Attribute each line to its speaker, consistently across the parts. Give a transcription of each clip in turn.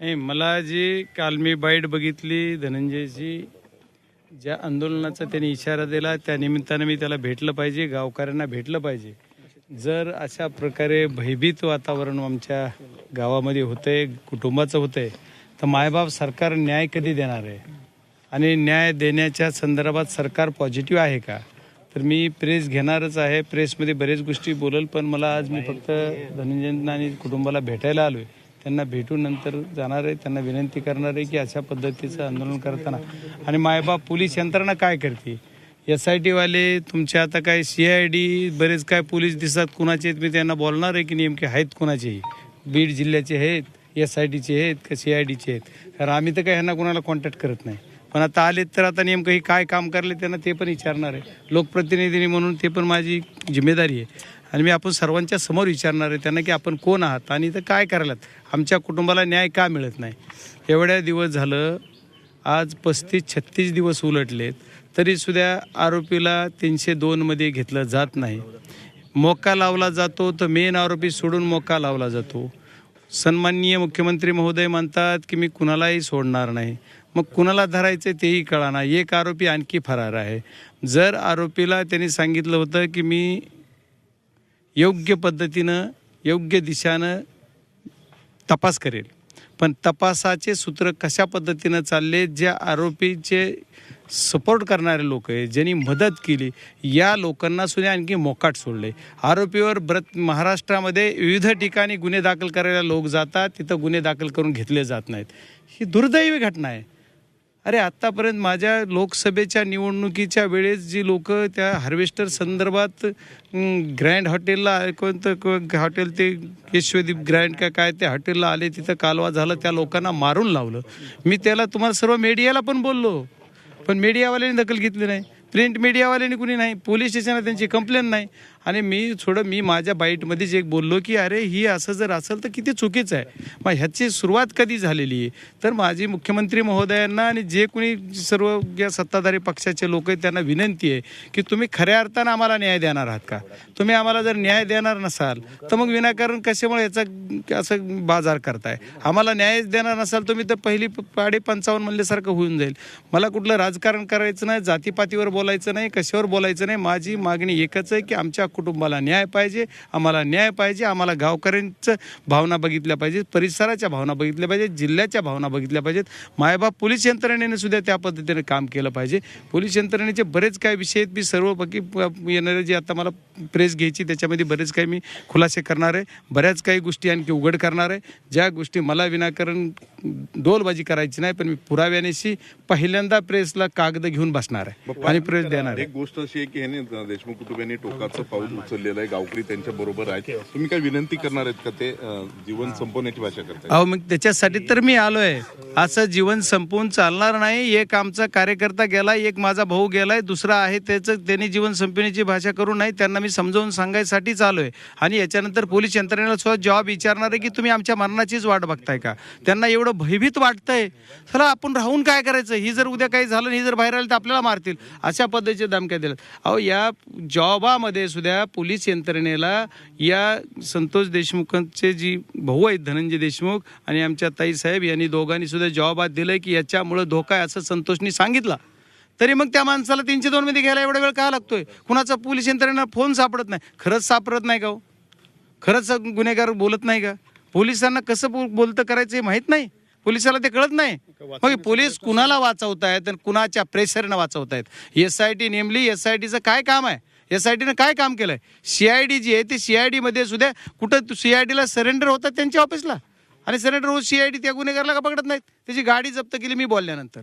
Speaker 1: नाही मला जी काल मी बाईट बघितली धनंजयची ज्या आंदोलनाचा त्यांनी इशारा दिला त्या निमित्तानं मी त्याला भेटलं पाहिजे गावकऱ्यांना भेटलं पाहिजे. जर अशा प्रकारे भयभीत वातावरण आमच्या गावामध्ये होतंय कुटुंबाचं होतंय तर मायबाप सरकार न्याय कधी देणार आहे? आणि न्याय देण्याच्या संदर्भात सरकार पॉझिटिव्ह आहे का? तर मी प्रेस घेणारच आहे प्रेसमध्ये बरेच गोष्टी बोलल पण मला आज मी फक्त धनंजयना आणि कुटुंबाला भेटायला आलो आहे त्यांना भेटून नंतर जाणार आहे त्यांना विनंती करणार आहे की अशा पद्धतीचं आंदोलन करताना. आणि मायबाप पोलीस यंत्रणा काय करते? एस आय टीवाले तुमचे आता काय सी आय डी बरेच काय पोलीस दिसतात कुणाचे आहेत? मी त्यांना बोलणार आहे की नेमके आहेत कुणाचेही बीड जिल्ह्याचे आहेत एस आय टीचे आहेत का सी आय डीचे आहेत? कारण आम्ही तर काय ह्यांना कुणाला कॉन्टॅक्ट करत नाही. पण आता आलेत तर आता नेमकं हे काय काम करले त्यांना ते पण विचारणार आहे. लोकप्रतिनिधींनी म्हणून ते पण माझी जिम्मेदारी आहे. आणि मी आपण सर्वांच्या समोर विचारणार आहे त्यांना की आपण कोण आहात आणि इथं काय करायलात आमच्या कुटुंबाला न्याय का मिळत नाही? एवढ्या दिवस झालं आज पस्तीस छत्तीस दिवस उलटलेत तरी सुद्धा आरोपीला तीनशे दोनमध्ये घेतलं जात नाही. मोका लावला जातो तर मेन आरोपी सोडून मोका लावला जातो. सन्माननीय मुख्यमंत्री महोदय म्हणतात की मी कुणालाही सोडणार नाही. मग कुणाला धरायचं तेही कळाना. एक आरोपी आणखी फरार आहे. जर आरोपीला त्यांनी सांगितलं होतं की मी योग्य पद्धतीनं योग्य दिशानं तपास करेल. पण तपासाचे सूत्र कशा पद्धतीनं चालले ज्या आरोपीचे सपोर्ट करणारे लोक आहे ज्यांनी मदत केली या लोकांना सुद्धा आणखी मोकाट सोडले. आरोपीवर ब्रत महाराष्ट्रामध्ये विविध ठिकाणी गुन्हे दाखल करायला लोक जातात तिथं गुन्हे दाखल करून घेतले जात नाहीत. ही दुर्दैवी घटना आहे. अरे आत्तापर्यंत माझ्या लोकसभेच्या निवडणुकीच्या वेळेस जी लोक त्या हार्वेस्टर संदर्भात ग्रँड हॉटेलला कोणतं हॉटेल ते यशवदीप ग्रँड का काय त्या हॉटेलला आले तिथं कालवा झालं त्या लोकांना मारून लावलं. मी त्याला तुम्हाला सर्व मीडियाला पण बोललो. पण मीडियावाल्यांनी दखल घेतली नाही. प्रिंट मीडियावाल्यांनी कुणी नाही. पोलीस स्टेशनला त्यांची कंप्लेंट नाही. आणि मी थोडं मी माझ्या बाईटमध्येच एक बोललो की अरे ही असं जर असेल तर किती चुकीचं आहे. मग ह्याची सुरुवात कधी झालेली आहे? तर माझी मुख्यमंत्री महोदयांना आणि जे कुणी सर्व या सत्ताधारी पक्षाचे लोक आहेत त्यांना विनंती आहे की तुम्ही खऱ्या अर्थानं आम्हाला न्याय देणार आहात का? तुम्ही आम्हाला जर न्याय देणार नसाल तर मग विनाकारण कशामुळे याचा असं बाजार करताय? आम्हाला न्याय देणार नसाल तुम्ही तर पहिली प- पाडे पंचावन्न म्हणल्यासारखं होऊन जाईल. मला कुठलं राजकारण करायचं नाही जातीपातीवर बोलायचं नाही कशावर बोलायचं नाही. माझी मागणी एकच आहे की आमच्या कुटुंबाला न्याय पाहिजे आम्हाला न्याय पाहिजे आम्हाला गावकऱ्यांचं भावना बघितल्या पाहिजेत परिसराच्या भावना बघितल्या पाहिजेत जिल्ह्याच्या भावना बघितल्या पाहिजेत. मायबाप पोलीस यंत्रणेने सुद्धा त्या पद्धतीने काम केलं पाहिजे. पोलीस यंत्रणेचे बरेच काही विषय आहेत. मी सर्व बाकी येणारे जे आता मला प्रेस घ्यायची त्याच्यामध्ये बरेच काही मी खुलासे करणार आहे. बऱ्याच काही गोष्टी आणखी उघड करणार आहे. ज्या गोष्टी मला विनाकारण डोलबाजी करायची नाही पण मी पुराव्यानेशी पहिल्यांदा प्रेसला कागद घेऊन बसणार आहे आणि प्रेस देणार आहे.
Speaker 2: एक गोष्ट अशी आहे की ह्याने देशमुख कुटुंबियांनी टोकाचं पाऊल उचललेलं आहे गावकरी त्यांच्या बरोबर आहेत. तुम्ही काय विनंती करणार आहेत का ते जीवन संपवण्याची भाषा करताय?
Speaker 1: अहो मग त्याच्यासाठी तर मी आलोय. असं जीवन संपवून चालणार नाही. एक आमचा कार्यकर्ता गेलाय एक माझा भाऊ गेलाय दुसरा आहे त्याचं त्यांनी जीवन संपवण्याची भाषा करू नाही त्यांना मी समजावून सांगायसाठीच आलोय. आणि याच्यानंतर पोलीस यंत्रणेला सुद्धा जॉब विचारणार आहे की तुम्ही आमच्या मरणाचीच वाट बघताय का? त्यांना एवढं भयभीत वाटतंय. चला आपण राहून काय करायचं? ही जर उद्या काही झालं ही जर बाहेर आलं तर आपल्याला मारतील. अशा पद्धतीचे धमक्या दिल्या अहो या जॉबामध्ये सुद्धा पोलीस यंत्रणेला या संतोष देशमुखांचे जी भाऊ आहेत धनंजय देशमुख आणि आमच्या ताई साहेब यांनी दोघांनी सुद्धा जॉबात दिलंय की याच्यामुळं धोका आहे असं संतोषनी सांगितलं. तरी मग त्या माणसाला तीनशे दोन मध्ये घ्यायला एवढा वेळ का लागतोय? कुणाचा पोलीस यंत्रणेला फोन सापडत नाही? खरंच सापडत नाही का हो? खरंच गुन्हेगार बोलत नाही का? पोलिसांना कसं बोल- बोलतं करायचं हे माहीत नाही? पोलिसाला ते कळत नाही. मग पोलीस कुणाला वाचवतायत आणि कुणाच्या प्रेशरनं वाचवतायत? एस आय टी नेमली एस आय टीचं काय काम आहे? एस आय टीनं काय काम केलंय? सी आय डी जी आहे ते सी आयमध्ये सुद्धा कुठं सी आय डीला सरेंडर होतात त्यांच्या ऑफिसला आणि सरेंडर होत सी आय डी त्या गुन्हेगारला का पकडत नाहीत? त्याची गाडी जप्त केली मी बोलल्यानंतर.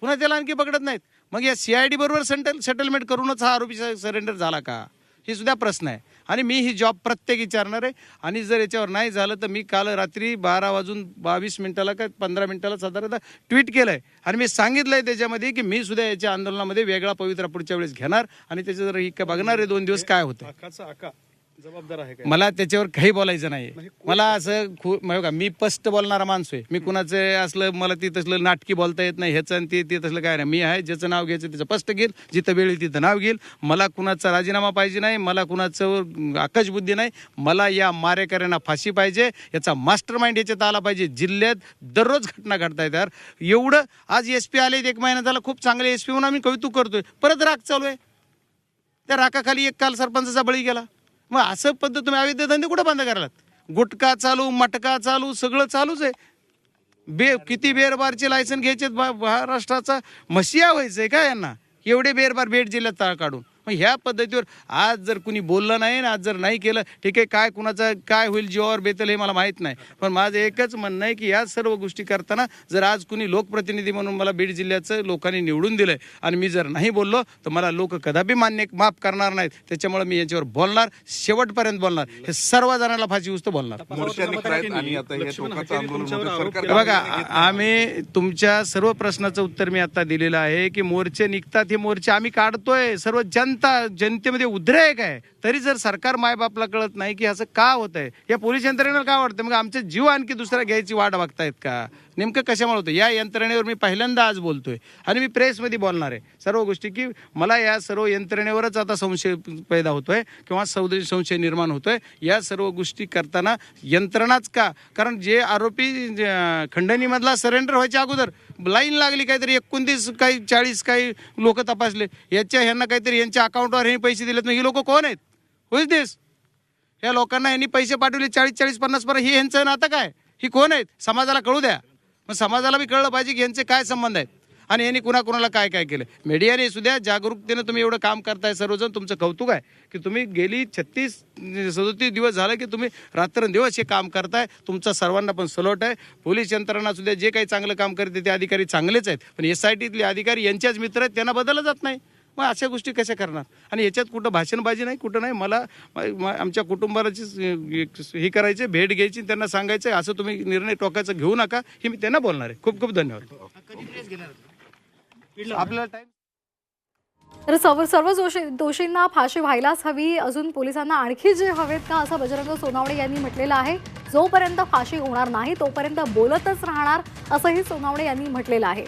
Speaker 1: पुन्हा त्याला आणखी पकडत नाहीत. मग या सी आय डी बरोबर सेटल सेटलमेंट करूनच हा आरोपी सरेंडर झाला का? हे सुद्धा प्रश्न आहे. आणि मी ही जॉब प्रत्येक विचारणार आहे. आणि जर याच्यावर नाही झालं तर मी काल रात्री बारा वाजून बावीस मिनिटाला का पंधरा मिनिटाला साधारणतः ट्विट केलं आहे आणि मी सांगितलं आहे त्याच्यामध्ये की मी सुद्धा याच्या आंदोलनामध्ये वेगळा पवित्रा पुढच्या वेळेस घेणार. आणि त्याचं जर ही बघणार आहे दोन दिवस काय होतं
Speaker 3: आकाचा आका. जबाबदार आहे काय?
Speaker 1: मला त्याच्यावर काही बोलायचं नाही मला असं खू म्हणजे का मी स्पष्ट बोलणारा माणूस आहे. मी कुणाचं असलं मला ती तसलं नाटकी बोलता येत नाही ह्याचं आणि ते ते तसलं काय नाही. मी आहे ज्याचं नाव घ्यायचं त्याचं स्पष्ट घेईल जिथं वेळ तिथं नाव घेईल. मला कुणाचा राजीनामा पाहिजे नाही मला कुणाचं आकाशबुद्धी नाही. मला या मारेकऱ्यांना फाशी पाहिजे याचा मास्टर माइंड याच्यात आला पाहिजे. जिल्ह्यात दररोज घटना घडतायत यार. एवढं आज एस पी आले एक महिना झाला खूप चांगले एस पी म्हणून आम्ही कौतुक करतोय. परत राग चालू आहे. त्या राखाखाली एक काल सरपंचाचा बळी गेला. मग असं पद्धत तुम्ही अवैध धंदे कुठं बंद करालात गुटखा चालू मटका चालू सगळं चालूच आहे. बे किती बेरबारचे लायसन घ्यायचे महाराष्ट्राचा? मशिया व्हायचंय का यांना? एवढे बेरबार भेट जिल्ह्यात तळ काढून मग ह्या पद्धतीवर आज जर कुणी बोललं नाही ना आज जर नाही केलं ठीक आहे काय कुणाचं काय होईल जीवावर बेतल हे मला माहीत नाही. पण माझं एकच म्हणणं आहे की या सर्व गोष्टी करताना जर आज कुणी लोकप्रतिनिधी म्हणून मला बीड जिल्ह्याचं लोकांनी निवडून दिलंय आणि मी जर नाही बोललो तर मला लोक कदापि मान्य माफ करणार नाहीत. त्याच्यामुळे मी याच्यावर बोलणार शेवटपर्यंत बोलणार. हे सर्व जणांना फाशी उचतो बोलणार.
Speaker 2: मोर्चा निघतायत आणि आता टोकाचं आंदोलन होतं सरकार
Speaker 1: बघा आम्ही तुमच्या सर्व प्रश्नाचं उत्तर मी आता दिलेलं आहे की मोर्चे निघतात हे मोर्चे आम्ही काढतोय. सर्व जनता जनतेमध्ये उद्रेक आहे तरी जर सरकार मायबापला कळत नाही की असं का होत आहे या पोलीस यंत्रणेला का वाटतं मग आमचे जीव आणखी दुसऱ्या घ्यायची वाट बघतायत का? नेमकं कशामुळे होतं या यंत्रणेवर मी पहिल्यांदा आज बोलतोय. आणि मी प्रेसमध्ये बोलणार आहे. सर्व गोष्टी की मला या सर्व यंत्रणेवरच आता संशय पैदा होतोय किंवा सौद संशय निर्माण होतोय. या सर्व गोष्टी करताना यंत्रणाच का? कारण जे आरोपी खंडणीमधला सरेंडर व्हायच्या अगोदर लाईन लागली काहीतरी एकोणतीस काही चाळीस काही लोक तपासले. याच्या ह्यांना काहीतरी यांच्या अकाउंटवर हे पैसे दिलेत. मग ही लोक कोण आहेत? होईच देस या लोकांना यांनी पैसे पाठवले चाळीस चाळीस पन्नास पर्यंत. ही यांचं नातं काय? ही कोण आहेत? समाजाला कळू द्या. मग समाजाला बी कळलं पाहिजे की यांचे काय संबंध आहेत. आणि यांनी कुणा कुणाला काय काय केलं? मीडियाने सुद्धा जागरूकतेनं तुम्ही एवढं काम करताय सर्वजण तुमचं कौतुक आहे की तुम्ही गेली छत्तीस सदोतीस दिवस झालं की तुम्ही रात्रंदिवस हे काम करताय. तुमचा सर्वांना पण सलोट आहे. पोलीस यंत्रणा सुद्धा जे काही चांगलं काम करते ते अधिकारी चांगलेच आहेत. पण एस आय टीतले अधिकारी यांच्याच मित्र आहेत त्यांना बदललं जात नाही. मग अशा गोष्टी कशा करणार? आणि याच्यात कुठं भाषणबाजी नाही कुठं नाही. मला आमच्या कुटुंबाची हे करायचे भेट घ्यायची त्यांना सांगायचं असं तुम्ही निर्णय टोकायचं घेऊ नका हे मी त्यांना बोलणार आहे. खूप खूप धन्यवाद. आपल्याला टाइम
Speaker 4: तर सर्व सर्व दोषी दोषींना फाशी व्हायलाच हवी. अजून पोलिसांना आणखी जे हवेत का असं बजरंग सोनावणे यांनी म्हटलेलं आहे. जोपर्यंत फाशी होणार नाही तोपर्यंत बोलतच राहणार असंही सोनावणे यांनी म्हटलेलं आहे.